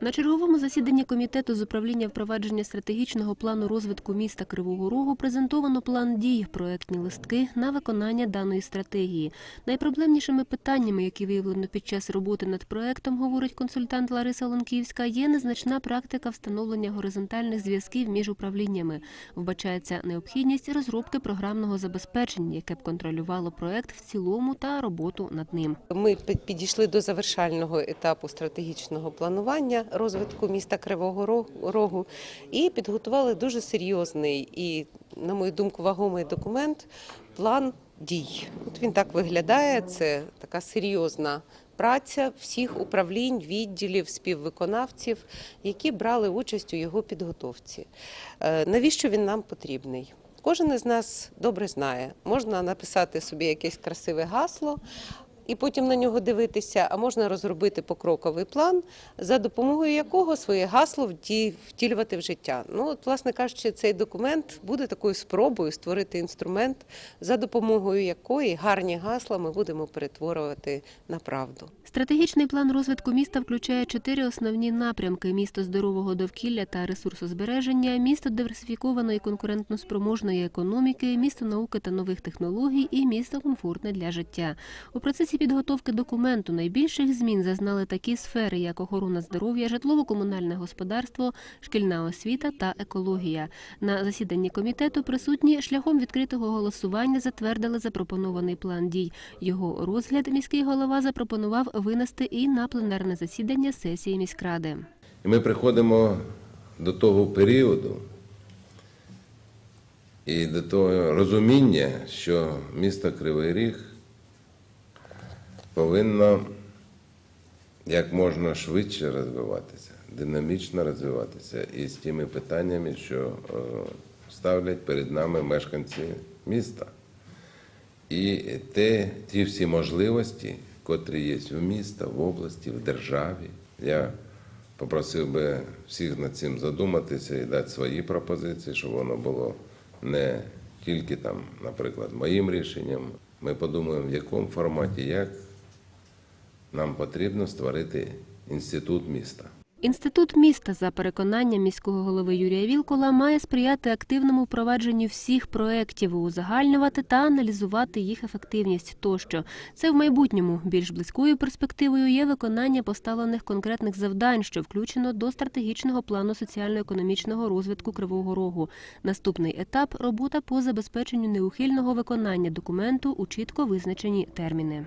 На черговому засіданні комітету з управління впровадження стратегічного плану розвитку міста Кривого Рогу презентовано план дій, проектні листки на виконання даної стратегії. Найпроблемнішими питаннями, які виявлено під час роботи над проектом, говорить консультант Лариса Лунківська, є незначна практика встановлення горизонтальних зв'язків між управліннями. Вбачається необхідність розробки програмного забезпечення, яке б контролювало проект в цілому та роботу над ним. Ми підійшли до завершального етапу стратегічного планування розвитку міста Кривого Рогу і підготували дуже серйозний і, на мою думку, вагомий документ план дій. От він так виглядає. Це така серйозна праця всіх управлінь, відділів, співвиконавців, які брали участь у його підготовці. Е, Навіщо він нам потрібний? Кожен із нас добре знає. Можна написати собі якесь красиве гасло і потім на нього дивитися, а можна розробити покроковий план, за допомогою якого своє гасло вті- втілювати в життя. Ну, от, власне кажучи, цей документ буде такою спробою створити інструмент, за допомогою якої гарні гасла ми будемо перетворювати на правду. Стратегічний план розвитку міста включає чотири основні напрямки: місто здорового довкілля та ресурсозбереження, місто диверсифікованої конкурентноспроможної економіки, місто науки та нових технологій і місто комфортне для життя. У процесі підготовки документу найбільших змін зазнали такі сфери, як охорона здоров'я, житлово-комунальне господарство, шкільна освіта та екологія. На засіданні комітету присутні шляхом відкритого голосування затвердили запропонований план дій. Його розгляд міський голова запропонував винести і на пленарне засідання сесії міськради. Ми приходимо до того періоду і до того розуміння, що місто Кривий Ріг повинно як можна швидше розвиватися, динамічно розвиватися і з тими питаннями, що е, ставлять перед нами мешканці міста. І те, ті всі можливості, котрі є в міста, в області, в державі. Я попросив би всіх над цим задуматися і дати свої пропозиції, щоб воно було не тільки там, наприклад, моїм рішенням. Ми подумаємо, в якому форматі, як нам потрібно створити інститут міста. Інститут міста, за переконанням міського голови Юрія Вілкола, має сприяти активному впровадженню всіх проєктів, узагальнювати та аналізувати їх ефективність тощо. Це в майбутньому більш близькою перспективою є виконання поставлених конкретних завдань, що включено до стратегічного плану соціально-економічного розвитку Кривого Рогу. Наступний етап робота по забезпеченню неухильного виконання документу у чітко визначені терміни.